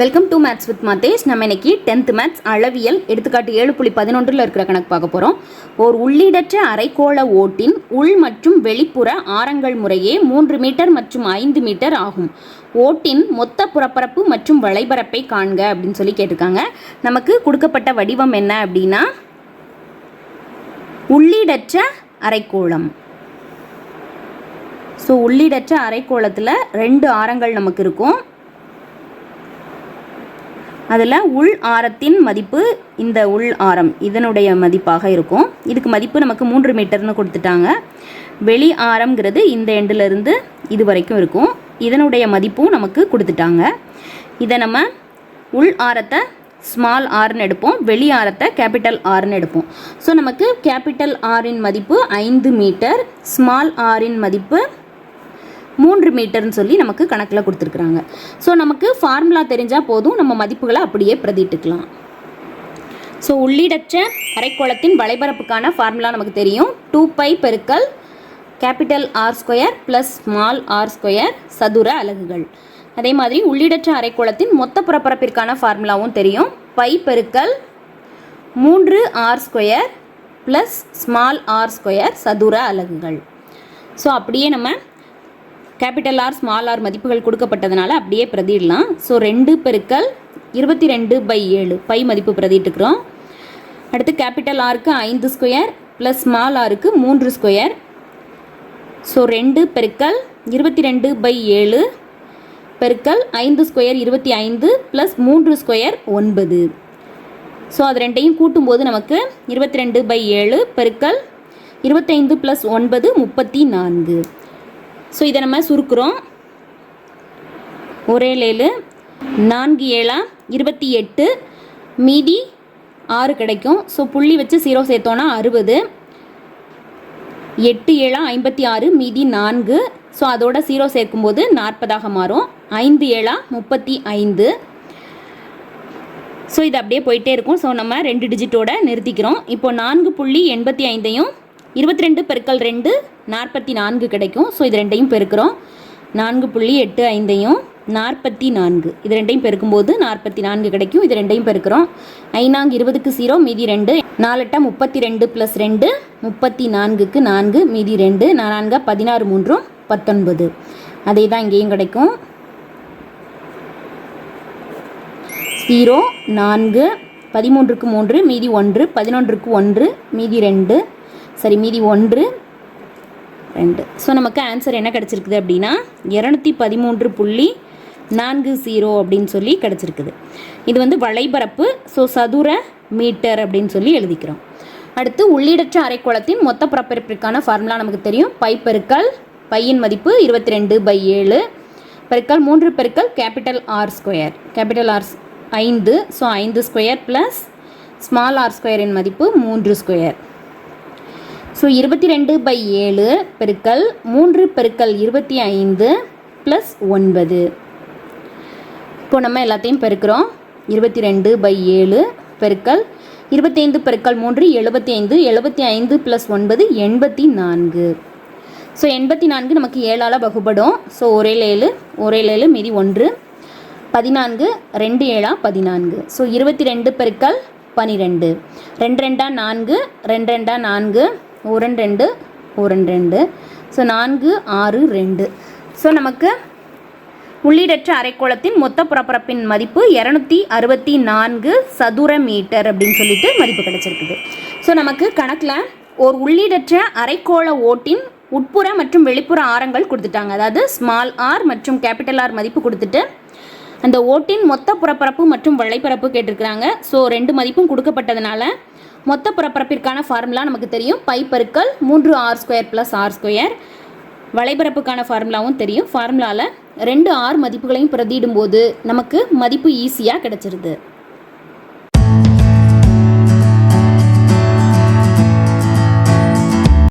Welcome to maths with Mathesh நம்ம இன்னைக்கு tenth maths அளவியல் எடுத்துக்காட்டு ஏழு புள்ளி பதினொன்றில் இருக்கிற கணக்கு பார்க்க போகிறோம் ஓர் உள்ளீடற்ற அரைக்கோள ஓட்டின் உள் மற்றும் வெளிப்புற ஆரங்கள் முறையே மூன்று மீட்டர் மற்றும் ஐந்து மீட்டர் ஆகும். ஓட்டின் மொத்த புறப்பரப்பு மற்றும் வளைபரப்பை காண்க அப்படின்னு சொல்லி கேட்டிருக்காங்க. நமக்கு கொடுக்கப்பட்ட வடிவம் என்ன அப்படின்னா உள்ளீடற்ற அரைக்கோளம். ஸோ உள்ளீடற்ற அரைக்கோளத்தில் ரெண்டு ஆரங்கள் நமக்கு இருக்கும். அதில் உள் ஆரத்தின் மதிப்பு இந்த உள் ஆரம் இதனுடைய மதிப்பாக இருக்கும். இதுக்கு மதிப்பு நமக்கு மூன்று மீட்டர்னு கொடுத்துட்டாங்க. வெளி ஆரம்ங்கிறது இந்த எண்டிலிருந்து இது வரைக்கும் இருக்கும். இதனுடைய மதிப்பும் நமக்கு கொடுத்துட்டாங்க. இதை நம்ம உள் ஆரத்தை ஸ்மால் ஆர்னு எடுப்போம். வெளி ஆரத்தை கேபிட்டல் ஆர்னு எடுப்போம். ஸோ நமக்கு கேபிட்டல் ஆரின் மதிப்பு ஐந்து மீட்டர் ஸ்மால் ஆரின் மதிப்பு மூன்று மீட்டர்னு சொல்லி நமக்கு கணக்கில் கொடுத்துருக்குறாங்க. ஸோ நமக்கு ஃபார்முலா தெரிஞ்சால் போதும். நம்ம மதிப்புகளை அப்படியே பிரதிட்டுக்கலாம் ஸோ உள்ளீடற்ற அரைக்கோளத்தின் வலைபரப்புக்கான ஃபார்முலா நமக்கு தெரியும். டூ பை பெருக்கல் capital R square plus small R square சதுர அலகுகள். அதே மாதிரி உள்ளீடற்ற அரைக்கோளத்தின் மொத்த புறப்பரப்பிற்கான ஃபார்முலாவும் தெரியும். பை பெருக்கல் மூன்று R square plus small R square சதுர அலகுகள். ஸோ அப்படியே நம்ம கேபிட்டல் ஆர் ஸ்மால் ஆர் மதிப்புகள் கொடுக்கப்பட்டதுனால அப்படியே பிரதிடலாம். ஸோ ரெண்டு பெருக்கல் இருபத்தி ரெண்டு பை ஏழு பை மதிப்பு பிரதிட்டுக்கிறோம். அடுத்து கேபிட்டல் ஆருக்கு ஐந்து ஸ்கொயர் ப்ளஸ் ஸ்மால் ஆருக்கு மூன்று ஸ்கொயர். ஸோ ரெண்டு பெருக்கல் இருபத்தி ரெண்டு பை ஏழு பெருக்கல் ஐந்து ஸ்கொயர் இருபத்தி ஐந்து ப்ளஸ் மூன்று ஸ்கொயர் ஒன்பது. ஸோ அது ரெண்டையும் கூட்டும்போது நமக்கு இருபத்தி ரெண்டு பை ஏழு பெருக்கல் இருபத்தைந்து ப்ளஸ் ஒன்பது முப்பத்தி நான்கு. ஸோ இதை நம்ம சுருக்குறோம். ஒரே லேலு நான்கு ஏழா இருபத்தி எட்டு மீதி ஆறு கிடைக்கும். ஸோ புள்ளி வச்சு சீரோ சேர்த்தோன்னா அறுபது. எட்டு ஏழா ஐம்பத்தி ஆறு மீதி நான்கு. ஸோ அதோட சீரோ சேர்க்கும்போது நாற்பதாக மாறும். ஐந்து ஏழா முப்பத்தி ஐந்து. ஸோ இது அப்படியே போயிட்டே இருக்கும். ஸோ நம்ம ரெண்டு டிஜிட்டோட நிறுத்திக்கிறோம். இப்போ நான்கு புள்ளி எண்பத்தி ஐந்தையும் இருபத்தி ரெண்டு பெருக்கல் ரெண்டு நாற்பத்தி நான்கு கிடைக்கும். ஸோ இது ரெண்டையும் பெருக்கிறோம். நான்கு புள்ளி எட்டு ஐந்தையும் நாற்பத்தி நான்கு இது ரெண்டையும் பெருக்கும்போது நாற்பத்தி நான்கு கிடைக்கும். இது ரெண்டையும் பெருக்கிறோம். ஐநாங்கு இருபதுக்கு ஜீரோ மீதி ரெண்டு. நாலட்டா முப்பத்தி ரெண்டு ப்ளஸ் ரெண்டு முப்பத்தி நான்குக்கு நான்கு மீதி ரெண்டு. நான்கா பதினாறு மூன்றும் பத்தொன்பது. அதே தான் இங்கேயும் கிடைக்கும். ஜீரோ நான்கு பதிமூன்றுக்கு மூன்று மீதி ஒன்று பதினொன்றுக்கு ஒன்று மீதி ரெண்டு சரி மீதி ஒன்று. ரெண்டு. ஸோ நமக்கு ஆன்சர் என்ன கிடச்சிருக்குது அப்படின்னா இரநூத்தி பதிமூன்று புள்ளி நான்கு ஜீரோ அப்படின்னு சொல்லி கிடச்சிருக்குது. இது வந்து வளைபரப்பு ஸோ சதுர மீட்டர் அப்படின்னு சொல்லி எழுதிக்கிறோம். அடுத்து உள்ளீடற்ற அரைக்கோளத்தின் மொத்த பரப்பரப்பிற்கான ஃபார்முலா நமக்கு தெரியும். பை பெருக்கல் பையின் மதிப்பு இருபத்தி ரெண்டு பை ஏழு. பெருக்கல் மூன்று பெருக்கல் capital R square capital R ஐந்து ஸோ ஐந்து ஸ்கொயர் ப்ளஸ் ஸ்மால் ஆர் ஸ்கொயரின் மதிப்பு மூன்று ஸ்கொயர் ஸோ இருபத்தி ரெண்டு பை ஏழு பெருக்கல் மூன்று பெருக்கல் இருபத்தி ஐந்து ப்ளஸ் ஒன்பது. இப்போ நம்ம எல்லாத்தையும் பெருக்கிறோம். இருபத்தி ரெண்டு பை ஏழு பெருக்கல் இருபத்தைந்து பெருக்கல் மூன்று எழுபத்தி ஐந்து எழுபத்தி ஐந்து ப்ளஸ் ஒன்பது எண்பத்தி நான்கு. ஸோ எண்பத்தி நான்கு நமக்கு ஏழால் வகுப்படும் ஸோ ஒரே ஏழு ஒரே ஏழு மீதி ஒன்று பதினான்கு ரெண்டு ஏழா பதினான்கு. ஸோ இருபத்தி ரெண்டு பெருக்கல் பனிரெண்டு. ரெண்டு ரெண்டா நான்கு ரெண்டு ரெண்டா நான்கு ஒரு ரெண்டு ஒரு ரெண்டு. ஸோ நான்கு ஆறு ரெண்டு. ஸோ நமக்கு உள்ளீடற்ற அரைக்கோளத்தின் மொத்த புறப்பரப்பின் மதிப்பு இரநூத்தி அறுபத்தி நான்கு சதுர மீட்டர் அப்படின்னு சொல்லிட்டு மதிப்பு கிடைச்சிருக்குது. ஸோ நமக்கு கணக்கில் ஒரு உள்ளீடற்ற அரைக்கோள ஓட்டின் உட்புற மற்றும் வெளிப்புற ஆரங்கள் கொடுத்துட்டாங்க. அதாவது ஸ்மால் ஆர் மற்றும் கேபிட்டல் ஆர் மதிப்பு கொடுத்துட்டு அந்த ஓட்டின் மொத்த புறப்பரப்பு மற்றும் வலைப்பரப்பு கேட்டிருக்கிறாங்க. ஸோ ரெண்டு மதிப்பும் கொடுக்கப்பட்டதுனால மொத்த புறப்பரப்பிற்கான ஃபார்முலா நமக்கு தெரியும். பை பெருக்கல் மூன்று R square plus R square வலைபரப்புக்கான ஃபார்முலாவும் தெரியும். ஃபார்முலாவில் ரெண்டு ஆர் மதிப்புகளையும் பிரதியிடும்போது நமக்கு மதிப்பு ஈஸியாக கிடச்சிருது.